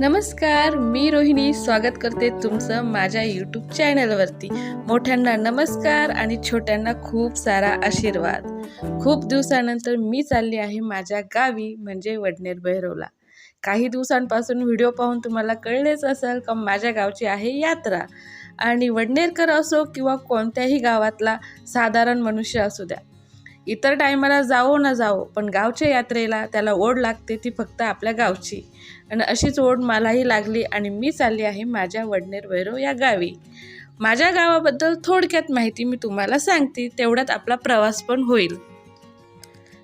नमस्कार मी रोहिणी. स्वागत करते तुमचं माझ्या यूट्यूब चॅनलवरती मोठ्यांना नमस्कार आणि छोट्यांना खूप सारा आशीर्वाद. खूप दिवसानंतर मी चालली आहे माझ्या गावी म्हणजे वडनेर भैरवला. काही दिवसांपासून व्हिडिओ पाहून तुम्हाला कळलेच असेल का माझ्या गावची आहे यात्रा. आणि वडनेरकर असो किंवा कोणत्याही गावातला साधारण मनुष्य असू द्या. इतर टायमाला जावो ना जावो पण गावच्या यात्रेला त्याला ओढ लागते ती फक्त आपल्या गावची. आणि अशीच ओढ मलाही लागली आणि मी चालली आहे माझ्या वडनेर वैरव या गावी. माझ्या गावाबद्दल थोडक्यात माहिती मी तुम्हाला सांगते तेवढ्यात आपला प्रवास पण होईल.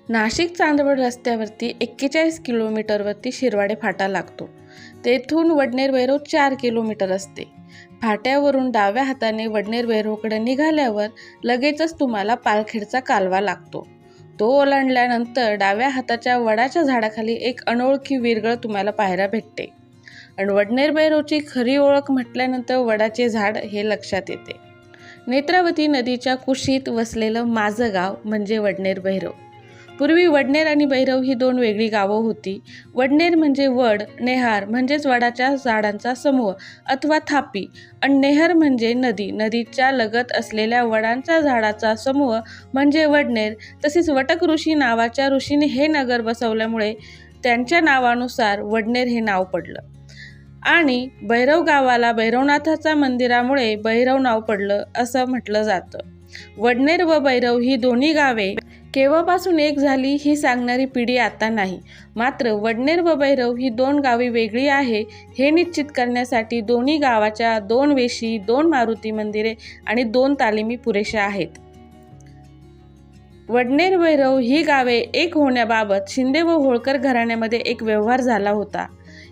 नाशिक चांदवड रस्त्यावरती एक्केचाळीस किलोमीटरवरती शिरवाडे फाटा लागतो. तेथून वडनेर भैरव चार किलोमीटर असते. फाट्यावरून डाव्या हाताने वडनेर भैरवकडे निघाल्यावर लगेचच तुम्हाला पालखेडचा कालवा लागतो. तो ओलांडल्यानंतर डाव्या हाताच्या वडाच्या झाडाखाली एक अनोळखी विरगळ तुम्हाला पाहायला भेटते. आणि वडनेर बैरोची खरी ओळख म्हटल्यानंतर वडाचे झाड हे लक्षात येते. नेत्रावती नदीच्या कुशीत वसलेलं माझं गाव म्हणजे वडनेर भैरव पूर्वी वडनेर आणि भैरव ही दोन वेगळी गावं होती. वडनेर म्हणजे वड नेहार म्हणजेच वडाच्या झाडांचा समूह अथवा थापी. आणि नेहर म्हणजे नदी नदीच्या लगत असलेल्या वडांच्या झाडाचा समूह म्हणजे वडनेर. तसेच वटक ऋषी नावाच्या ऋषीने हे नगर बसवल्यामुळे त्यांच्या नावानुसार वडनेर हे नाव पडलं. आणि भैरव गावाला भैरवनाथाच्या मंदिरामुळे भैरव नाव पडलं असं म्हटलं जातं. वडनेर व भैरव ही दोन्ही गावे केव्हापासून एक झाली ही सांगणारी पिढी आता नाही. मात्र वडनेर व भैरव ही दोन गावी वेगळी आहे हे निश्चित करण्यासाठी दोन्ही गावाच्या दोन वेशी दोन मारुती मंदिरे आणि दोन तालिमी पुरेशा आहेत. वडनेर भैरव ही गावे एक होण्याबाबत शिंदे व होळकर घराण्यामध्ये एक व्यवहार झाला होता.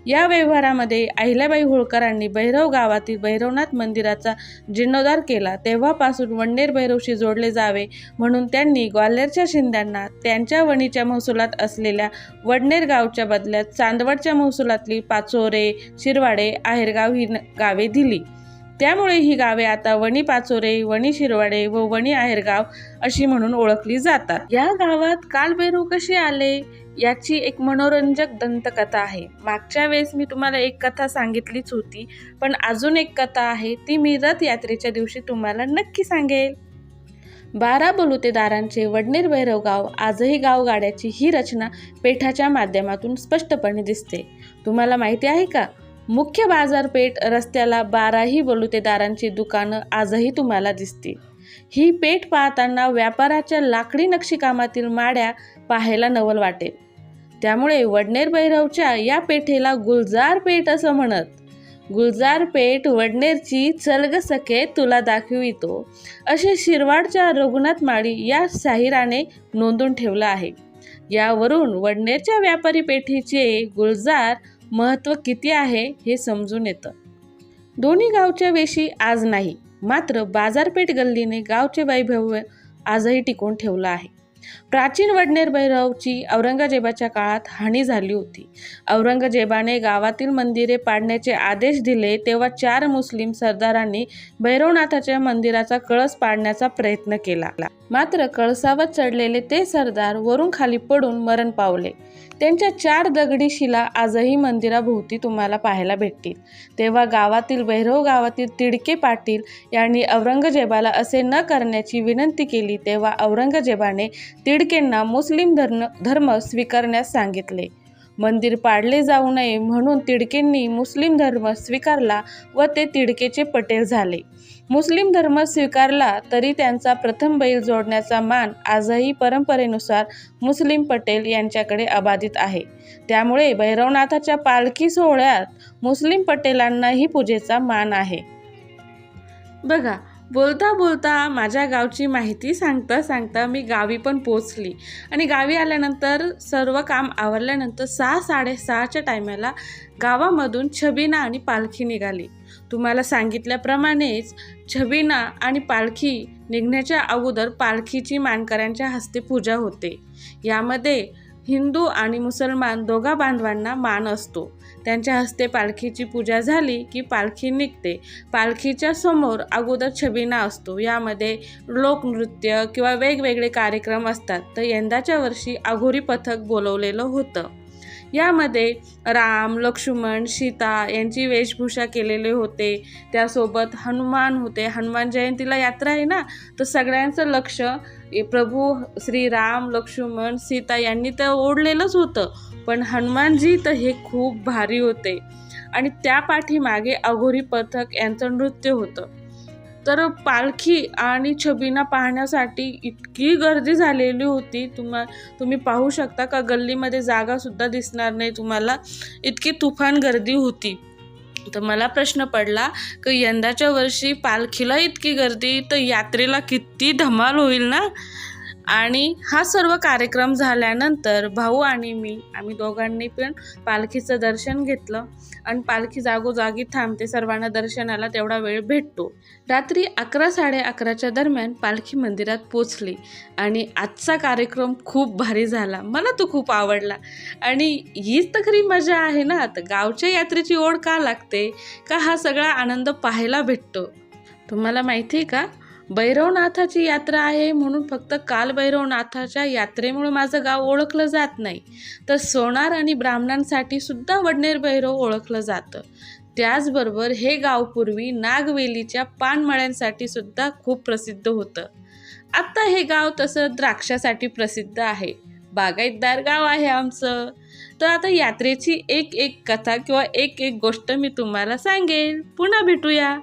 या व्यवहारामध्ये अहिल्याबाई होळकरांनी भैरव गावातील भैरवनाथ मंदिराचा जीर्णोद्धार केला. तेव्हापासून वडनेर भैरवशी जोडले जावे म्हणून त्यांनी ग्वाल्हेरच्या शिंद्यांना त्यांच्या वणीच्या महसुलात असलेल्या वडनेर गावच्या बदल्यात चांदवडच्या महसुलातली पाचोरे शिरवाडे आहेरगाव ही न- गावे दिली. त्यामुळे ही गावे आता वणी पाचोरे वणी शिरवाडे व वणी आहेरगाव अशी म्हणून ओळखली जातात. या गावात कालभैरव कसे आले याची एक मनोरंजक दंतकथा आहे. मागच्या वेळेस मी तुम्हाला एक कथा सांगितलीच होती पण अजून एक कथा आहे ती मी रथयात्रेच्या दिवशी तुम्हाला नक्की सांगेल. बारा बलुतेदारांचे वडनेर भैरव गाव आजही गावगाड्याची ही रचना पेठाच्या माध्यमातून स्पष्टपणे दिसते. तुम्हाला माहिती आहे का? मुख्य बाजारपेठ रस्त्याला बाराही बलुतेदारांची दुकानं आजही तुम्हाला दिसतील. ही पेठ पाहताना व्यापाराच्या लाकडी नक्षीकामातील माड्या पाहायला नवल वाटेल. त्यामुळे वडनेर भैरवच्या या पेठेला गुलजार पेठ असं म्हणत गुलजार पेठ वडनेरची चलग सखे तुला दाखवितो असे शिरवाडच्या रघुनाथ माळी या शाहिराने नोंदून ठेवलं आहे. यावरून वडनेरच्या व्यापारी पेठेचे गुलजार महत्त्व किती आहे हे समजून येतं. दोन्ही गावच्या वेशी आज नाही मात्र बाजारपेठ गल्लीने गावचे वैभव आजही टिकून ठेवलं आहे. प्राचीन वडनेर भैरवची औरंगजेबाच्या काळात हानी झाली होती. औरंगजेबाने गावातील मंदिरे पाडण्याचे आदेश दिले तेव्हा चार मुस्लिम सरदारांनी भैरवनाथाच्या मंदिराचा कळस पाडण्याचा प्रयत्न केला. मात्र कळसावर चढलेले ते सरदार वरून खाली पडून मरण पावले. त्यांच्या चार दगडी शिला आजही मंदिराभोवती तुम्हाला पाहायला भेटतील. तेव्हा गावातील भैरव गावातील तिडके पाटील यांनी औरंगजेबाला असे न करण्याची विनंती केली तेव्हा औरंगजेबाने तिडकेंना मुस्लिम धर्म धर्म स्वीकारण्यास सांगितले. मंदिर पाडले जाऊ नये म्हणून तिडकेंनी मुस्लिम धर्म स्वीकारला व ते तिडकेचे पटेल झाले. मुस्लिम धर्म स्वीकारला तरी त्यांचा प्रथम बैल जोडण्याचा मान आजही परंपरेनुसार मुस्लिम पटेल यांच्याकडे अबाधित आहे. त्यामुळे भैरवनाथाच्या पालखी सोहळ्यात मुस्लिम पटेलांनाही पूजेचा मान आहे. बघा बोलता बोलता माझ्या गावची माहिती सांगता सांगता मी गावी पण पोचली आणि गावी आल्यानंतर सर्व काम आवरल्यानंतर सहा साडेसहाच्या टायमाला गावामधून छबिना आणि पालखी निघाली. तुम्हाला सांगितल्याप्रमाणेच छबिना आणि पालखी निघण्याच्या अगोदर पालखीची मानकऱ्यांच्या हस्ते पूजा होते. यामध्ये हिंदू आणि मुसलमान दोघा बांधवांना मान असतो. त्यांच्या हस्ते पालखीची पूजा झाली की पालखी निघते. पालखीच्या समोर अगोदर छबिना असतो. यामध्ये लोकनृत्य किंवा वेगवेगळे कार्यक्रम असतात. तर यंदाच्या वर्षी अघोरी पथक बोलवलेलं होतं. यामध्ये राम लक्ष्मण सीता यांची वेशभूषा केलेले होते. त्यासोबत हनुमान होते. हनुमान जयंतीला यात्रा आहे ना? तर सगळ्यांचं लक्ष प्रभू श्रीराम लक्ष्मण सीता यांनी तर ओढलेलंच होतं. पण हनुमानजी तर हे खूप भारी होते. आणि त्या पाठीमागे अघोरी पथक यांचं नृत्य होतं. तर पालखी आणि छबिना पाहण्यासाठी इतकी गर्दी झालेली होती. तुम्हा तुम्ही पाहू शकता का? गल्लीमध्ये जागासुद्धा दिसणार नाही तुम्हाला. इतकी तुफान गर्दी होती. तर मला प्रश्न पडला की यंदाच्या वर्षी पालखीला इतकी गर्दी तर यात्रेला किती धमाल होईल ना? आणि हा सर्व कार्यक्रम झाल्यानंतर भाऊ आणि मी आम्ही दोघांनी पण पालखीचं दर्शन घेतलं. आणि पालखी जागोजागी थांबते सर्वांना दर्शनाला तेवढा वेळ भेटतो. रात्री अकरा साडे अकराच्या दरम्यान पालखी मंदिरात पोचली. आणि आजचा कार्यक्रम खूप भारी झाला. मला तो खूप आवडला. आणि हीच तर खरी मजा आहे ना. तर गावच्या यात्रेची ओढ का लागते? का हा सगळा आनंद पाहायला भेटतो? तुम्हाला माहिती आहे का? भैरवनाथाची यात्रा आहे म्हणून फक्त कालभैरवनाथाच्या यात्रेमुळे माझं गाव ओळखलं जात नाही. तर सोनार आणि ब्राह्मणांसाठी सुद्धा वडनेर भैरव ओळखलं जातं. त्याचबरोबर हे गाव पूर्वी नागवेलीच्या पानमळ्यांसाठी सुद्धा खूप प्रसिद्ध होतं. आत्ता हे गाव तसं द्राक्षासाठी प्रसिद्ध आहे. बागायतदार गाव आहे आमचं. तर आता यात्रेची एक एक कथा किंवा एक एक गोष्ट मी तुम्हाला सांगेन. पुन्हा भेटूया.